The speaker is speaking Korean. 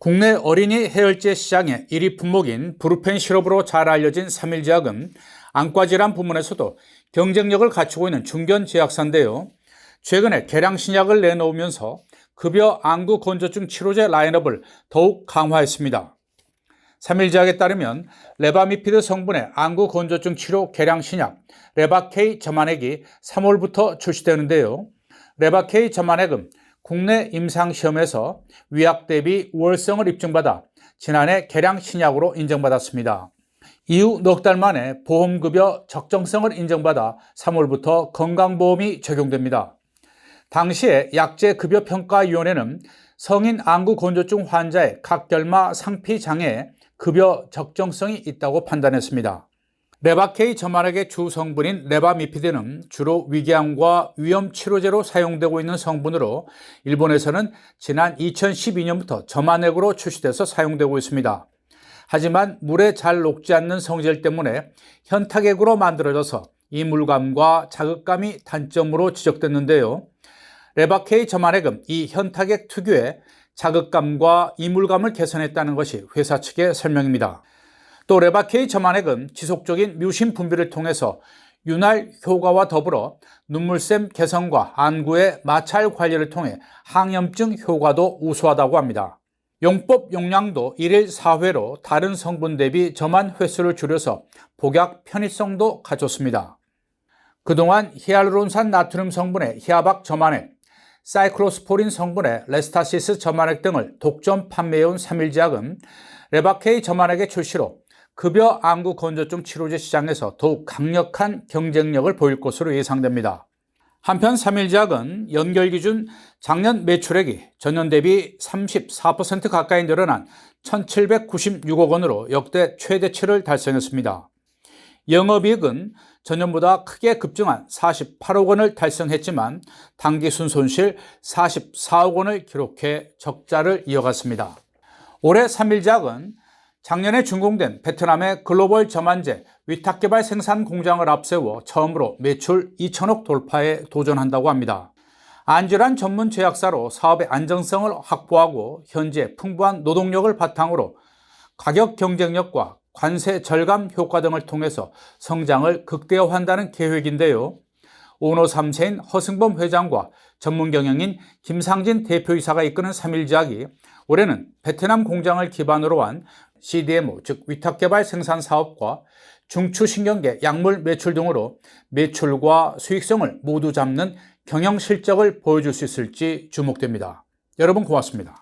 국내 어린이 해열제 시장의 1위 품목인 브루펜 시럽으로 잘 알려진 3일제약은 안과질환 부문에서도 경쟁력을 갖추고 있는 중견 제약사인데요. 최근에 개량 신약을 내놓으면서 급여 안구 건조증 치료제 라인업을 더욱 강화했습니다. 3일제약에 따르면 레바미피드 성분의 안구 건조증 치료 개량 신약 레바케이 점안액이 3월부터 출시되는데요. 레바케이 점안액은 국내 임상시험에서 위약 대비 우월성을 입증받아 지난해 개량 신약으로 인정받았습니다. 이후 넉 달 만에 보험급여 적정성을 인정받아 3월부터 건강보험이 적용됩니다. 당시에 약제급여평가위원회는 성인 안구 건조증 환자의 각결마 상피 장애에 급여 적정성이 있다고 판단했습니다. 레바케이 점안액의 주 성분인 레바미피드는 주로 위궤양과 위염 치료제로 사용되고 있는 성분으로 일본에서는 지난 2012년부터 점안액으로 출시돼서 사용되고 있습니다. 하지만 물에 잘 녹지 않는 성질 때문에 현탁액으로 만들어져서 이물감과 자극감이 단점으로 지적됐는데요. 레바케이 점안액은 이 현탁액 특유의 자극감과 이물감을 개선했다는 것이 회사 측의 설명입니다. 또 레바케이 점안액은 지속적인 뮤신 분비를 통해서 윤활 효과와 더불어 눈물샘 개선과 안구의 마찰 관리를 통해 항염증 효과도 우수하다고 합니다. 용법 용량도 1일 4회로 다른 성분 대비 점안 횟수를 줄여서 복약 편의성도 갖췄습니다. 그동안 히알루론산 나트륨 성분의 히아박 점안액, 사이클로스포린 성분의 레스타시스 점안액 등을 독점 판매해온 3일제약은 레바케이 점안액의 출시로 급여 안구 건조증 치료제 시장에서 더욱 강력한 경쟁력을 보일 것으로 예상됩니다. 한편 3일제약은 연결 기준 작년 매출액이 전년 대비 34% 가까이 늘어난 1,796억 원으로 역대 최대치를 달성했습니다. 영업이익은 전년보다 크게 급증한 48억 원을 달성했지만 당기순 손실 44억 원을 기록해 적자를 이어갔습니다. 올해 3일작은 작년에 준공된 베트남의 글로벌 점안제 위탁개발 생산 공장을 앞세워 처음으로 매출 2천억 돌파에 도전한다고 합니다. 안질환 전문 제약사로 사업의 안정성을 확보하고 현재 풍부한 노동력을 바탕으로 가격 경쟁력과 관세 절감 효과 등을 통해서 성장을 극대화한다는 계획인데요. 오너 3세인 허승범 회장과 전문 경영인 김상진 대표이사가 이끄는 3일제약이 올해는 베트남 공장을 기반으로 한 CDMO, 즉 위탁개발 생산 사업과 중추신경계 약물 매출 등으로 매출과 수익성을 모두 잡는 경영 실적을 보여줄 수 있을지 주목됩니다. 여러분 고맙습니다.